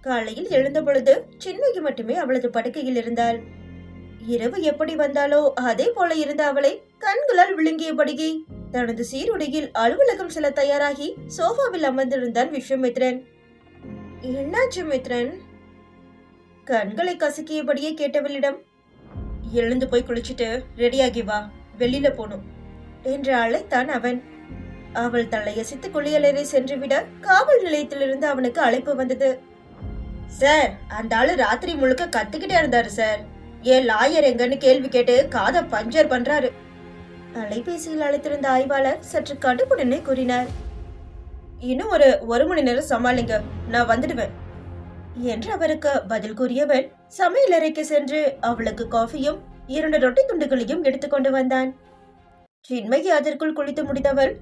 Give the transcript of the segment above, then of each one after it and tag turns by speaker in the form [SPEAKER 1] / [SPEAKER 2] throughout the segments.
[SPEAKER 1] காலையில் எழுந்த பொழுது மட்டுமே அவளது படுக்கையில் இருந்தாள். இரவு எப்படி வந்தாலோ அதே போல இருந்த அவளை கண்களால் விழுங்கியபடியே தனது சீருடையில் அலுவலகம் செல்ல தயாராகி சோஃபாவில் அமர்ந்திருந்தான் விஸ்வமித்ரன். என்னாச்சு மித்ரன்? கண்களை கசக்கியபடியே கேட்டவளிடம் எழுந்து போய் குளிச்சுட்டு ரெடியாகி வா வெளியில போணும் என்று அழைத்தான் அவன். அவள் தலையசித்து குளியலறை சென்றுவிட காவல் நிலையத்திலிருந்து அவனுக்கு அழைப்பு வந்தது. சார் அந்த ஆளு ராத்திரி முழுக்க கத்துக்கிட்டே இருந்தாரு சார். ஏன் லாயர் எங்கன்னு கேள்வி கேட்டு காதை பஞ்சர் பண்றாரு. அலைபேசியில் அழைத்திருந்த ஆய்வாளர் சற்று கடுப்புடனே கூறினார். இன்னும் ஒரு ஒரு மணி நேரம் சமாளிங்க நான் வந்துடுவேன். என்று அவருக்கு பதில் கூறியவன் சமையல் அறைக்கு சென்று அவளுக்கு காஃபியும் இரண்டு ரொட்டி துண்டுகளையும் எடுத்துக்கொண்டு வந்தான். சின்மகி அதற்குள் குளித்து முடித்தவள்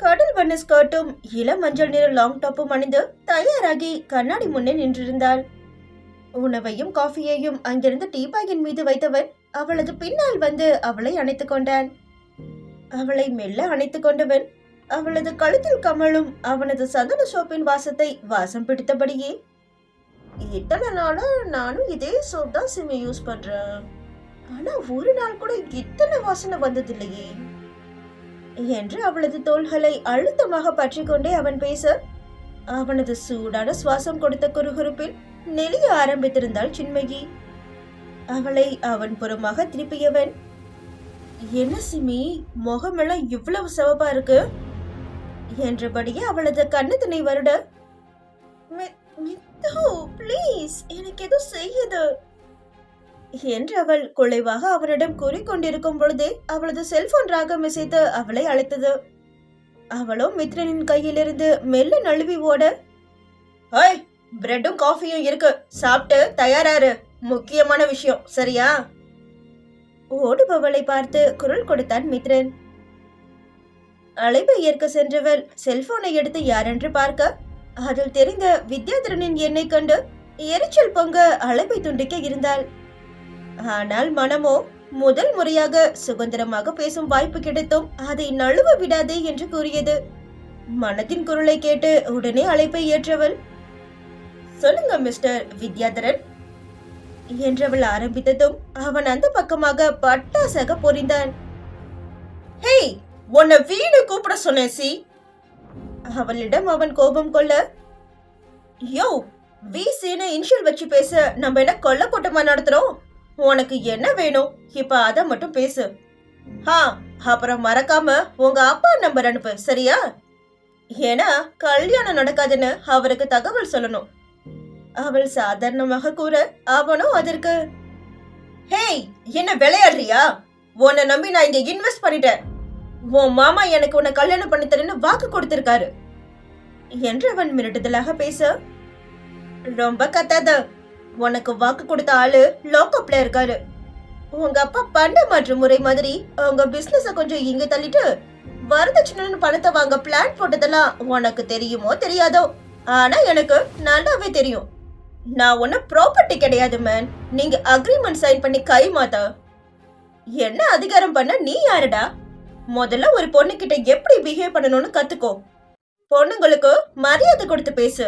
[SPEAKER 1] கடல் வண்ண ஸ்கர்ட்டும் இளம் மஞ்சள் நிற லாங் டாப்பும் அணிந்து தயாராகி கண்ணாடி முன்னே நின்றிருந்தாள். உணவையும் காஃபியையும் அங்கிருந்து டீபாயின் மீது வைத்தவன் அவளது பின்னால் வந்து அவளை அணைத்துக் கொண்டான். அவளை மெல்ல அணைத்துக் கொண்டவன் அவளது கழுத்தில் கமலும் அவனது சந்தன சோப்பின் வாசத்தை வாசம் பிடித்தபடியே இத்தனை நாளா நானும் இதே சோப் தான் சிம்மி யூஸ் பண்றேன். ஆனா ஒரு நாள் கூட இத்தனை வாசனை வந்ததில்லையே. என்று அவளது தோள்களை அழுத்தமாக பற்றிக்கொண்டே அவன் பேச அவனது சூடான சுவாசம் கொடுத்த குறுகுறுப்பில் நெளிய ஆரம்பித்திருந்தாள் சின்மகி அவளை அவன் புறமாக திருப்பியவன் என்ன சிமி முகமெல்லாம் இவ்வளவு சிவப்பா இருக்கு? என்றபடியே அவளது கண்ணத்தினை வருட ப்ளீஸ் எனக்கு எதுவும் செய்யுது. என்று அவள் குலைவாக அவனிடம் கூறிக்கொண்டிருக்கும் பொழுதே அவளது செல்போன் ராகம் இசைத்து அவளை அழைத்தது. அவளோ மித்ரனின் கையிலிருந்து மெல்ல நழுவி ஓட ஹாய் பிரெட்டும் காஃபியும் இருக்கு. சாப்பிட்டு தயாராரு. முக்கியமான விஷயம். சரியா? ஓடுபவளை பார்த்து குரல் கொடுத்தான் மித்ரன். அழைப்பை ஏற்க சென்றவள் செல்போனை எடுத்து யாரென்று பார்க்க அதில் தெரிந்த வித்யாதரனின் எண்ணை கண்டு எரிச்சல் பொங்க அழைப்பை துண்டிக்க இருந்தாள். ஆனால் மனமோ முதல் முறையாக சுதந்திரமாக பேசும் வாய்ப்பு கிடைத்தும் அதை நழுவ விடாதே என்று கூறியது. மனத்தின் குரலை கேட்டு உடனே அழைப்பை ஏற்றவள் சொல்லுங்க மிஸ்டர் வித்யாதரன் என்றவள் ஆரம்பித்ததும் அவன் அந்த பக்கமாக பட்டாசாக பொறிந்தான் ஹேய் உன்னை வீடு கூப்பிட சொன்னேன் சி. அவளிடம் அவன் கோபம் கொள்ள யோ விசின்னு இன்ஷியல் வச்சு பேச நம்ம என்ன கொல்ல கூட்டமா நடத்துறோம்? உனக்கு என்ன வேணும்? இப்ப அத மட்டும் பேசு. ஹா அப்புறம் மறக்காம உங்க அப்பா நம்பர் அனுப்பு சரியா? ஏன்னா கல்யாணம் நடக்காதுன்னு அவருக்கு தகவல் சொல்லணும். அவள் சாதாரணமாக கூற அவனும் அதற்கு. ஹேய் என்ன விளையாடுறியா? உன்னை நம்பி நான் இங்க இன்வெஸ்ட் பண்ணிட்டேன். உன் மாமா எனக்கு உன்னை கல்யாணம் பண்ணி தரேன்னு வாக்கு கொடுத்திருக்காரு. என்று அவன் மிரட்டுதலாக பேச ரொம்ப கத்தாத உனக்கு வாக்கு கொடுத்த ஆளு லாக்அப்ல இருக்காரு. உங்க அப்பா பண்ட மாற்று முறை மாதிரி உங்க பிசினஸ கொஞ்சம் இங்க தள்ளிட்டு வரதட்சணைன்னு பணத்தை வாங்க பிளான் போட்டதெல்லாம் உனக்கு தெரியுமோ தெரியாதோ? ஆனா எனக்கு நல்லாவே தெரியும். நான் ஒன்னும் ப்ராப்பர்ட்டி கிடையாது மேன் நீங்க அக்ரிமெண்ட் சைன் பண்ணி கை மாத்தா. என்ன அதிகாரம் பண்ண நீ யாருடா? முதல்ல ஒரு பொண்ணு கிட்ட எப்படி பிஹேவ் பண்ணணும்னு கத்துக்கோ. பொண்ணுங்களுக்கு மரியாதை கொடுத்து பேசு.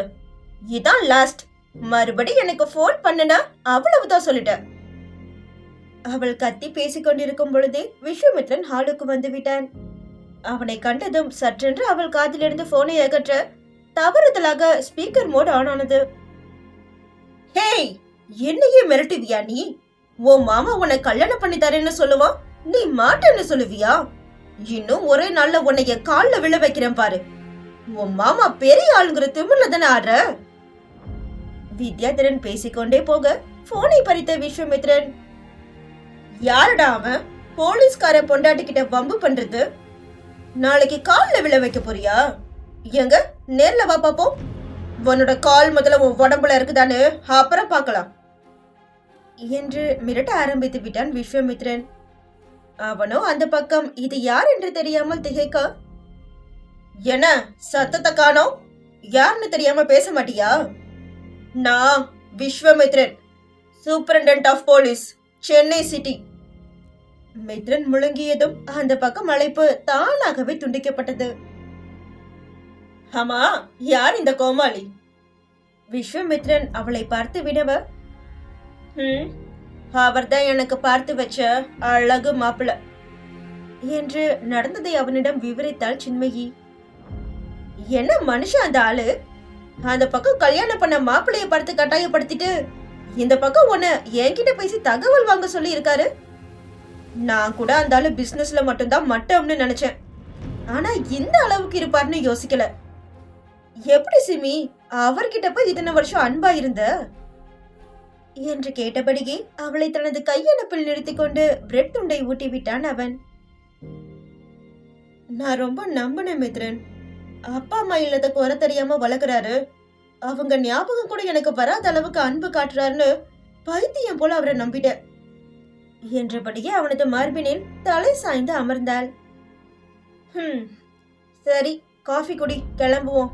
[SPEAKER 1] இதான் லாஸ்ட் மறுபடி எனக்கு ஃபோன் பண்ணுனா அவ்வளவுதான் சொல்லிட்டேன். அவள் கத்தி பேசிக்கொண்டிருக்கும் பொழுதே விஸ்வமித்ரன் ஹாலுக்கு வந்து விட்டான். அவனை கண்டதும் சற்றென்று அவள் காதிலிருந்து போனை அகற்ற தவறுதலாக ஸ்பீக்கர் மோட் ஆன் ஆனது. ஹேய் என்னையே மிரட்டுவியா நீ? உன் மாமா உன்னை கல்யாணம் பண்ணி தரேன்னு சொல்லுவான் நீ மாட்டேன்னு சொல்லுவியா? இன்னும் ஒரே நாள்ல உன்னை என் கால்ல விழ வைக்கிறேன் பாரு. உன் மாமா பெரிய ஆளுங்கிற திமிர்ல தானே ஆடுற? வித்யாதரன் பேசிக்கொண்டே போக போனை பறித்த விஸ்வமித்ரன். யாருடா அவன்? போலீஸ்கார பொண்டாட்டி கிட்ட வம்பு பண்றது? நாளைக்கு கால்ல விழ வைக்க போறியா? எங்க? நேர்ல வா பாப்போம். உன்னோட கால் முதல்ல உன் உடம்புல இருக்குதான்னு அப்புறம் பார்க்கலாம் என்று மிரட்ட ஆரம்பித்து விட்டான் விஸ்வமித்ரன். அவனோ அந்த பக்கம் இது யார் என்று தெரியாமல் திகைக்க? என்ன? சத்தத்தை காணோம்? யாருன்னு தெரியாம பேச மாட்டியா? நான் Vishwamitran superintendent of police Chennai city. Mitran முழுங்கியதும் அந்த பக்கம் அழைப்பு தானாகவே துண்டிக்கப்பட்டது. ஆமா யார் இந்த கோமாளி? விஸ்வமித்ரன் அவளை பார்த்து விடவ ம் அவர்தான் எனக்கு பார்த்து வச்ச அழகு மாப்பிள என்று நடந்ததை அவனிடம் விவரித்தாள் சின்மயி. என்ன மனுஷன் அந்த ஆளு? அந்த பக்கம் கல்யாணம் பண்ண மாப்பிள்ளைய பார்த்து கட்டாயப்படுத்திட்டு இந்த பக்கம் உன்னை என்கிட்ட பேசி தகவல் வாங்க சொல்லி இருக்காரு நான் கூட அந்த ஆளு பிசினஸ்ல மட்டும்தான் மட்டம்னு நினைச்சேன். ஆனா இந்த அளவுக்கு இருப்பார்னு யோசிக்கல. எப்படி சிமி அவர்கிட்ட போய் இத்தனை வருஷம் அன்பா இருந்த? என்று கேட்டபடியே அவளை தனது கையணப்பில் நிறுத்தி கொண்டு பிரெட் துண்டை ஊட்டி விட்டான் அவன். நான் ரொம்ப நம்பினேன் மித்ரன். அப்பா அம்மா இல்லத குறை தெரியாம வளர்க்குறாரு. அவங்க ஞாபகம் கூட எனக்கு வராத அளவுக்கு அன்பு காட்டுறாருன்னு பைத்தியம் போல அவரை நம்பிட்டேன். என்றபடியே அவனது மார்பினில் தலை சாய்ந்து அமர்ந்தாள். ஹம் சரி காஃபி குடி கிளம்புவோம்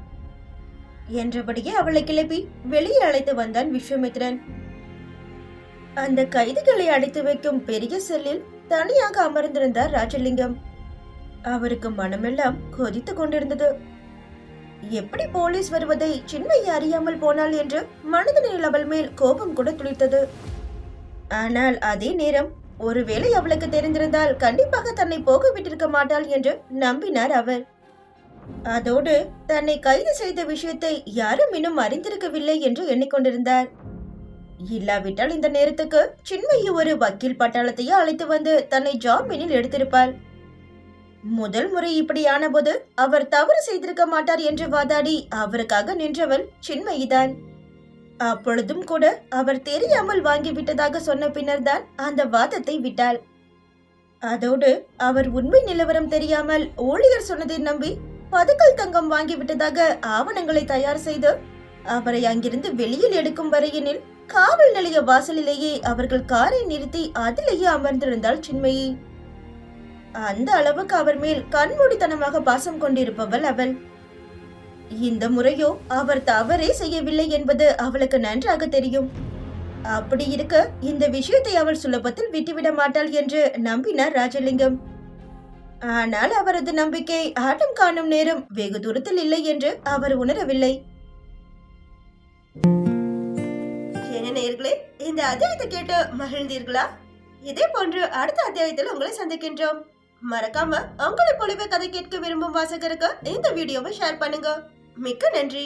[SPEAKER 1] என்றபடியே அவளை கிளப்பி வெளியே அழைத்து வந்தான் விஸ்வமித்ரன். அந்த கைதிகளை அடைத்து வைக்கும் பெரிய செல்லில் தனியாக அமர்ந்திருந்தார் ராஜலிங்கம். அவருக்கு மனமெல்லாம் கொதித்து கொண்டிருந்தது. எப்படி போலீஸ் வருவதை சின்மையை அறியாமல் போனாள் என்று மனதனில் அவள் மேல் கோபம் கூட துளித்தது. ஆனால் அதே நேரம் ஒருவேளை அவளுக்கு தெரிந்திருந்தால் கண்டிப்பாக தன்னை போக விட்டிருக்க மாட்டாள் என்று நம்பினார் அவர். அதோடு தன்னை கைது செய்த விஷயத்தை யாரும் இன்னும் அறிந்திருக்கவில்லை என்று எண்ணிக்கொண்டிருந்தார். இல்லாவிட்டால் இந்த நேரத்துக்கு சின்மையை ஒரு வக்கீல் பட்டாளத்தையே அழைத்து வந்து தன்னை ஜாமீனில் எடுத்திருப்பாள். முதல் முறை இப்படியான போது அவர் தவறு செய்திருக்க மாட்டார் என்று வாதாடி அவருக்காக நின்றவள் சின்மயிதான். அப்பொழுதும் கூட அவர் தெரியாமல் வாங்கிவிட்டதாக சொன்ன பின்னர்தான் அந்த வாதத்தை விட்டாள். அதோடு அவர் உண்மை நிலவரம் தெரியாமல் ஊழியர் சொன்னதை நம்பி பதுக்கல் தங்கம் வாங்கிவிட்டதாக ஆவணங்களை தயார் செய்து அவரை அங்கிருந்து வெளியில் எடுக்கும் வரையினில் காவல் நிலைய வாசலிலேயே அவர்கள் காரை நிறுத்தி அதிலேயே அமர்ந்திருந்தாள் சின்மயி. அந்த அளவுக்கு அவர் மேல் கண்மூடித்தனமாக பாசம் கொண்டிருப்பவள் அவள். இந்த முறையோ அவர் தவறே செய்யவில்லை என்பது அவளுக்கு நன்றாக தெரியும். அப்படி இருக்க இந்த விஷயத்தை அவள் சுலபத்தில் விட்டுவிட மாட்டாள் என்று நம்பினார் ராஜலிங்கம். ஆனால் அவரது நம்பிக்கை ஆட்டம் காணும் நேரம் வெகு தூரத்தில் இல்லை என்று அவர் உணரவில்லை. என்ன இந்த அத்தியாயத்தை கேட்டு மகிழ்ந்தீர்களா? இதே போன்று அடுத்த அத்தியாயத்தில் உங்களை சந்திக்கின்றோம். மறக்காம உங்களை பொழிவு கதை கேட்க விரும்பும் வாசகருக்கு இந்த வீடியோவை ஷேர் பண்ணுங்க. மிக்க நன்றி.